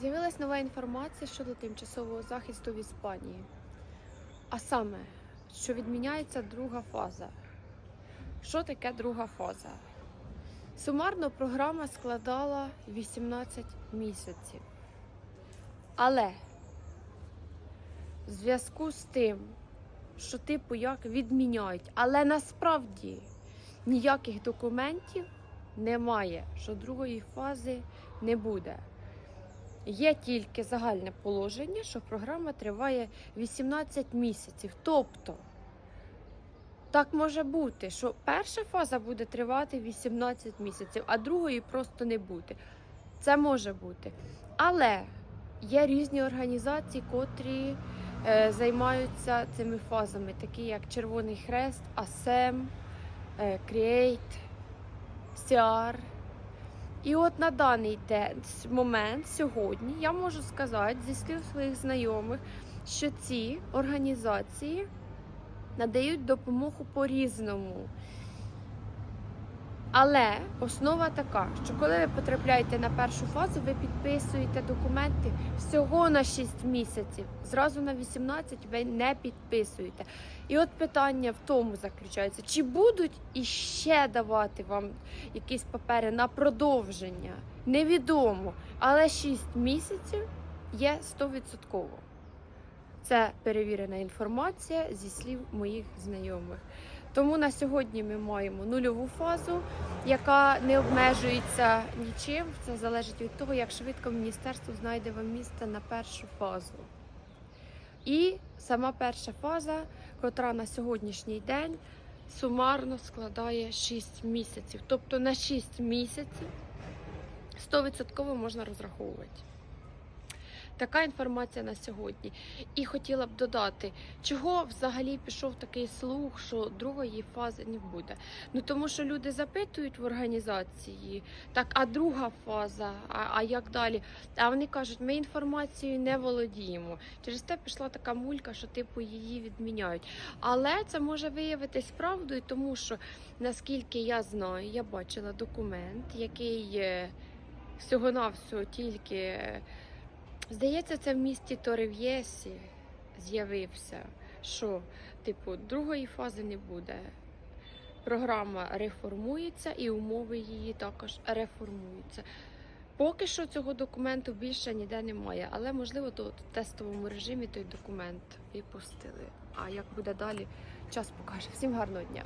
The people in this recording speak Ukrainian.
З'явилась нова інформація щодо тимчасового захисту в Іспанії. А саме, що відміняється друга фаза. Що таке друга фаза? Сумарно програма складала 18 місяців. Але в зв'язку з тим, що типу як відміняють, але насправді ніяких документів немає, що другої фази не буде. Є тільки загальне положення, що програма триває 18 місяців. Тобто, так може бути, що перша фаза буде тривати 18 місяців, а другої просто не бути. Це може бути. Але є різні організації, котрі е, займаються цими фазами, такі як Червоний Хрест, АСЕМ, е, Create, SIAR. І от на даний момент, сьогодні, я можу сказати зі слів своїх знайомих, що ці організації надають допомогу по-різному. Але основа така, що коли ви потрапляєте на першу фазу, ви підписуєте документи всього на 6 місяців. Зразу на 18 ви не підписуєте. І от питання в тому заключається: чи будуть іще давати вам якісь папери на продовження? Невідомо. Але 6 місяців є 100%. Це перевірена інформація зі слів моїх знайомих. Тому на сьогодні ми маємо нульову фазу, яка не обмежується нічим. Це залежить від того, як швидко міністерство знайде вам місце на першу фазу. І сама перша фаза, котра на сьогоднішній день сумарно складає 6 місяців. Тобто на 6 місяців 100% можна розраховувати. Така інформація на сьогодні. І хотіла б додати, чого взагалі пішов такий слух, що другої фази не буде. Ну тому що люди запитують в організації, так, а друга фаза, а, а як далі? А вони кажуть, ми інформацією не володіємо. Через те пішла така мулька, що типу її відміняють. Але це може виявитись правдою, тому що наскільки я знаю, я бачила документ, який е, всього-навсього тільки. Здається, це в місті Торев'єсі з'явився, що, типу, другої фази не буде. Програма реформується і умови її також реформуються. Поки що цього документу більше ніде немає, але можливо то в тестовому режимі той документ випустили. А як буде далі, час покаже. Всім гарного дня!